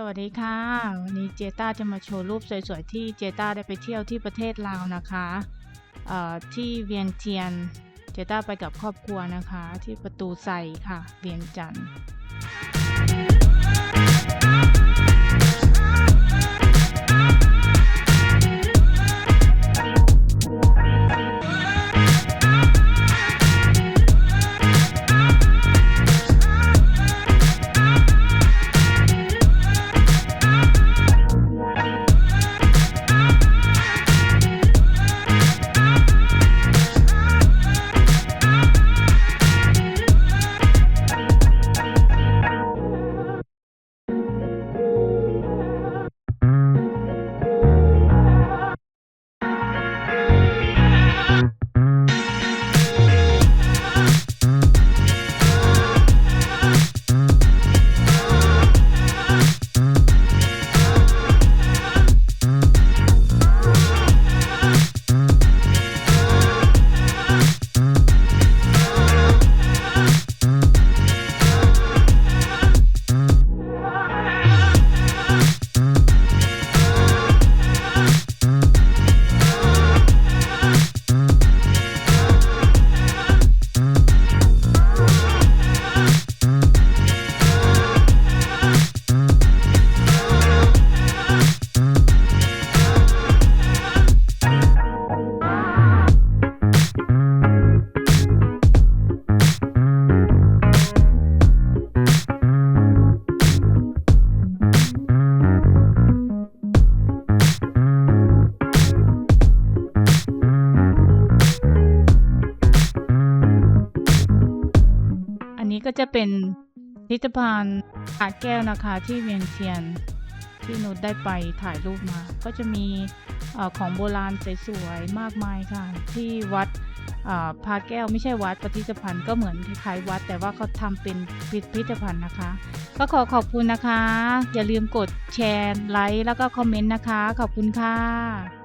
สวัสดีค่ะ วันนี้เจต้าจะมาโชว์รูปสวยๆ ที่เจต้าได้ไปเที่ยวที่ประเทศลาวนะคะที่เวียนเทียน เจต้าไปกับครอบครัวนะคะ ที่ประตูใส่ค่ะ เวียงจันทร์ ก็จะเป็นพิพิธภัณฑ์อาแก้วนะคะที่เวียงเทียนที่นุชได้ไปถ่ายรูปมา ก็จะมีอของโบราณสวยๆมากมายค่ะ ที่วัดพาแก้วไม่ใช่วัดปฏิสภัณฑ์ก็เหมือนคล้ายๆวัด แต่ว่าเขาทำเป็นพิพิธภัณฑ์นะคะ ก็ขอขอบคุณนะคะ อย่าลืมกดแชร์ไลค์แล้วก็คอมเมนต์นะคะ ขอบคุณค่ะ